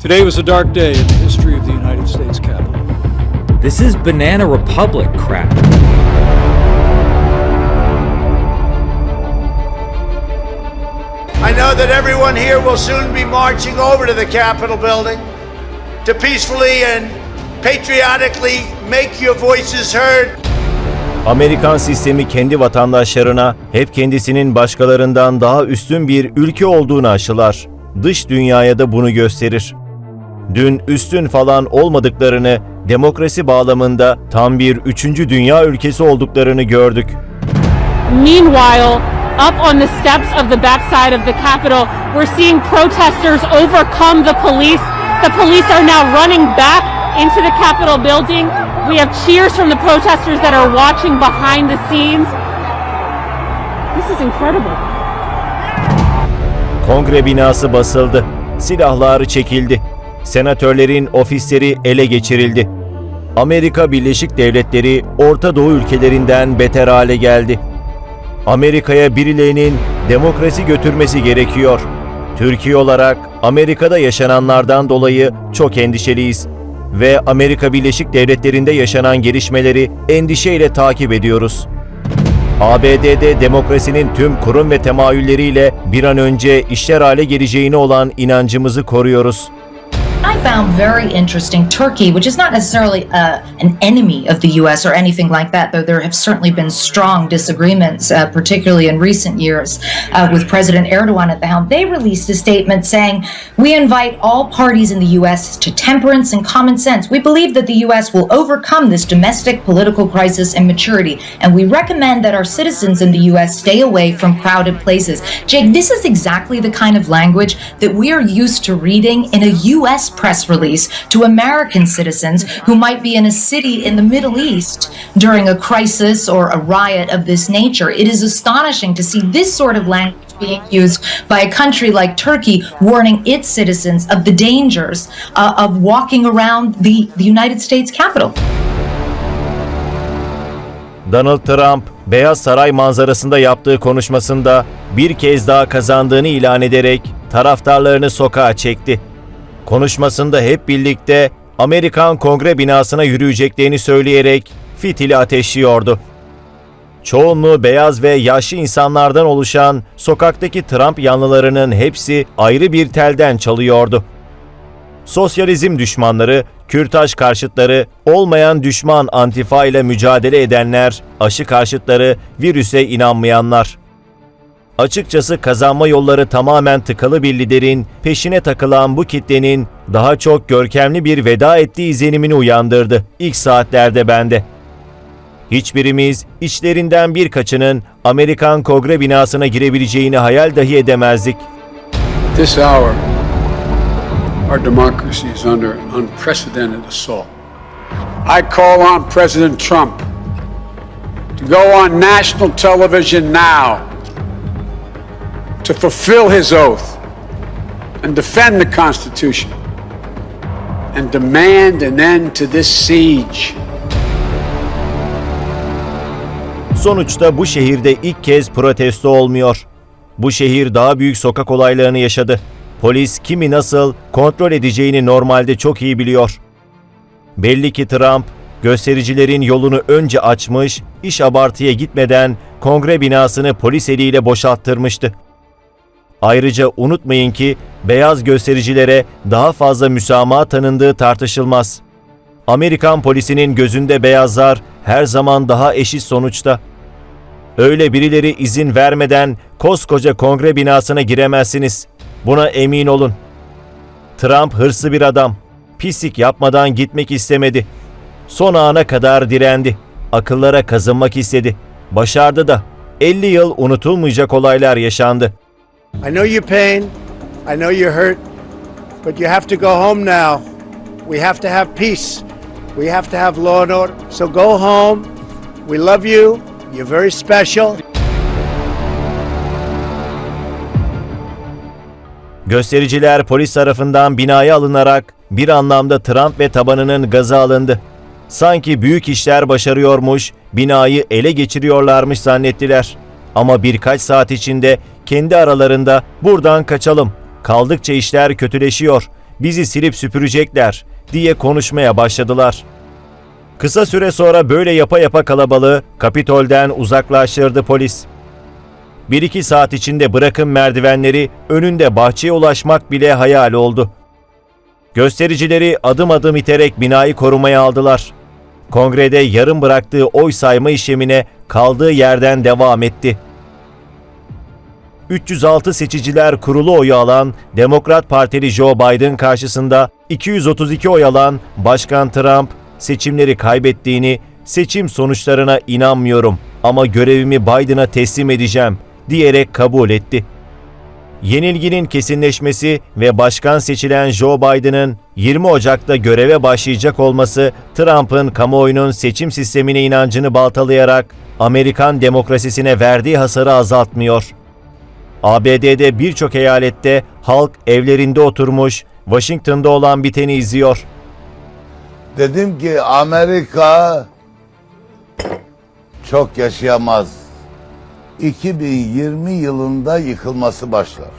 Today was a dark day in the history of the United States Capitol. This is Banana Republic crap. I know that everyone here will soon be marching over to the Capitol building to peacefully and patriotically make your voices heard. Amerikan sistemi kendi vatandaşlarına hep kendisinin başkalarından daha üstün bir ülke olduğunu aşılar. Dış dünyaya da bunu gösterir. Dün üstün falan olmadıklarını, demokrasi bağlamında tam bir üçüncü dünya ülkesi olduklarını gördük. Meanwhile, up on the steps of the backside of the Capitol, we're seeing protesters overcome the police. The police are now running back into the Capitol building. We have cheers from the protesters that are watching behind the scenes. This is incredible. Kongre binası basıldı. Silahları çekildi. Senatörlerin ofisleri ele geçirildi. Amerika Birleşik Devletleri Orta Doğu ülkelerinden beter hale geldi. Amerika'ya birilerinin demokrasi götürmesi gerekiyor. Türkiye olarak Amerika'da yaşananlardan dolayı çok endişeliyiz ve Amerika Birleşik Devletleri'nde yaşanan gelişmeleri endişeyle takip ediyoruz. ABD'de demokrasinin tüm kurum ve temayülleriyle bir an önce işler hale geleceğine olan inancımızı koruyoruz. Found very interesting Turkey, which is not necessarily uh, an enemy of the U.S. or anything like that, though there have certainly been strong disagreements, uh, particularly in recent years, uh, with President Erdogan at the helm. They released a statement saying, We invite all parties in the U.S. to temperance and common sense. We believe that the U.S. will overcome this domestic political crisis and maturity, and we recommend that our citizens in the U.S. stay away from crowded places. Jake, this is exactly the kind of language that we are used to reading in a U.S. press release to American citizens who might be in a city in the Middle East during a crisis or a riot of this nature. It is astonishing to see this sort of language being used by a country like Turkey, warning its citizens of the dangers uh, of walking around the, the United States Capitol. Donald Trump, Beyaz Saray manzarasında yaptığı konuşmasında bir kez daha kazandığını ilan ederek taraftarlarını sokağa çekti. Konuşmasında hep birlikte Amerikan Kongre binasına yürüyeceklerini söyleyerek fitili ateşliyordu. Çoğunluğu beyaz ve yaşlı insanlardan oluşan sokaktaki Trump yanlılarının hepsi ayrı bir telden çalıyordu. Sosyalizm düşmanları, kürtaj karşıtları, olmayan düşman antifa ile mücadele edenler, aşı karşıtları, virüse inanmayanlar. Açıkçası kazanma yolları tamamen tıkalı bir liderin peşine takılan bu kitlenin daha çok görkemli bir veda ettiği izlenimini uyandırdı ilk saatlerde bende. Hiçbirimiz içlerinden birkaçının Amerikan Kongre binasına girebileceğini hayal dahi edemezdik. This hour, our democracy is under unprecedented assault. I call on President Trump to go on national television now to fulfill his oath and defend the Constitution and demand an end to this siege. Sonuçta bu şehirde ilk kez protesto olmuyor. Bu şehir daha büyük sokak olaylarını yaşadı. Polis kimi nasıl kontrol edeceğini normalde çok iyi biliyor. Belli ki Trump göstericilerin yolunu önce açmış, iş abartıya gitmeden kongre binasını polis eliyle boşalttırmıştı. Ayrıca unutmayın ki beyaz göstericilere daha fazla müsamaha tanındığı tartışılmaz. Amerikan polisinin gözünde beyazlar her zaman daha eşit sonuçta. Öyle birileri izin vermeden koskoca kongre binasına giremezsiniz. Buna emin olun. Trump hırslı bir adam. Pislik yapmadan gitmek istemedi. Son ana kadar direndi. Akıllara kazınmak istedi. Başardı da. 50 yıl unutulmayacak olaylar yaşandı. I know your pain, I know you're hurt, but you have to go home now. We have to have peace. We have to have law and order. So go home. We love you. You're very special. Göstericiler polis tarafından binaya alınarak bir anlamda Trump ve tabanının gazı alındı. Sanki büyük işler başarıyormuş, binayı ele geçiriyorlarmış zannettiler. Ama birkaç saat içinde kendi aralarında buradan kaçalım. Kaldıkça işler kötüleşiyor. bizi silip süpürecekler diye konuşmaya başladılar. Kısa süre sonra böyle yapa yapa kalabalığı Kapitol'den uzaklaştırdı polis. 1-2 saat içinde bırakın merdivenleri önünde bahçeye ulaşmak bile hayal oldu. Göstericileri adım adım iterek binayı korumaya aldılar. Kongrede yarım bıraktığı oy sayma işlemine kaldığı yerden devam etti. 306 seçiciler kurulu oyu alan Demokrat Partili Joe Biden karşısında 232 oy alan Başkan Trump seçimleri kaybettiğini, seçim sonuçlarına inanmıyorum ama görevimi Biden'a teslim edeceğim diyerek kabul etti. Yenilginin kesinleşmesi ve başkan seçilen Joe Biden'ın 20 Ocak'ta göreve başlayacak olması Trump'ın kamuoyunun seçim sistemine inancını baltalayarak Amerikan demokrasisine verdiği hasarı azaltmıyor. ABD'de birçok eyalette halk evlerinde oturmuş, Washington'da olan biteni izliyor. Dedim ki Amerika çok yaşayamaz. 2020 yılında yıkılması başlar.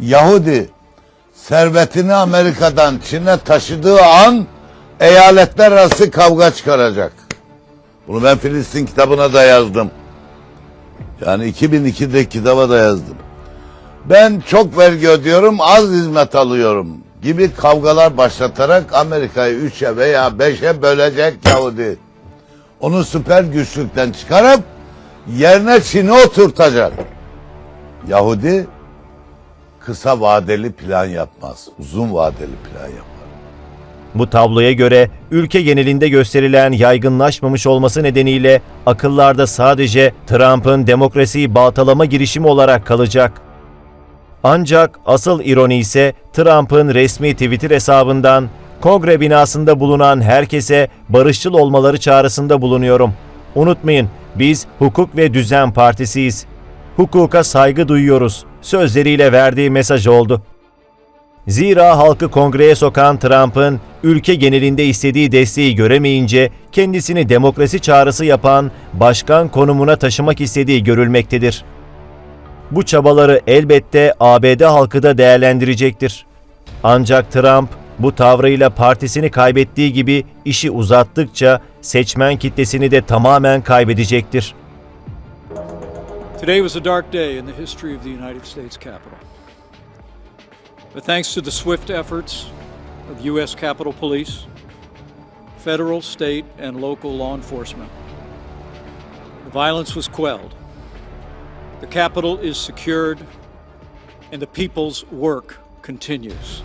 Yahudi servetini Amerika'dan Çin'e taşıdığı an eyaletler arası kavga çıkaracak. Bunu ben Filistin kitabına da yazdım. Yani 2002'de kitaba da yazdım. Ben çok vergi ödüyorum, az hizmet alıyorum gibi kavgalar başlatarak Amerika'yı üçe veya beşe bölecek Yahudi. Onu süper güçlükten çıkarıp yerine Çin'i oturtacak. Yahudi kısa vadeli plan yapmaz, uzun vadeli plan yapar. Bu tabloya göre ülke genelinde gösterilen yaygınlaşmamış olması nedeniyle akıllarda sadece Trump'ın demokrasiyi baltalama girişimi olarak kalacak. Ancak asıl ironi ise Trump'ın resmi Twitter hesabından kongre binasında bulunan herkese barışçıl olmaları çağrısında bulunuyorum. Unutmayın biz hukuk ve düzen partisiyiz. Hukuka saygı duyuyoruz sözleriyle verdiği mesaj oldu. Zira halkı kongreye sokan Trump'ın ülke genelinde istediği desteği göremeyince kendisini demokrasi çağrısı yapan başkan konumuna taşımak istediği görülmektedir. Bu çabaları elbette ABD halkı da değerlendirecektir. Ancak Trump bu tavrıyla partisini kaybettiği gibi işi uzattıkça seçmen kitlesini de tamamen kaybedecektir. Today was a dark day in the history of the United States Capitol. But thanks to the swift efforts of U.S. Capitol Police, federal, state, and local law enforcement, the violence was quelled. The Capitol is secured, and the people's work continues.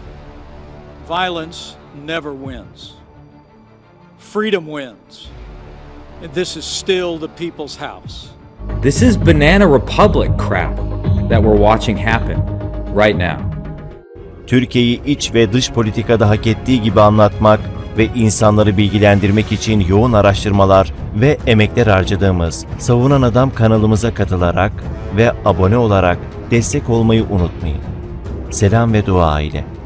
Violence never wins. Freedom wins. And this is still the people's house. This is Banana Republic crap that we're watching happen right now. Türkiye'yi iç ve dış politikada hak ettiği gibi anlatmak ve insanları bilgilendirmek için yoğun araştırmalar ve emekler harcadığımız Savunan Adam kanalımıza katılarak ve abone olarak destek olmayı unutmayın. Selam ve dua ile.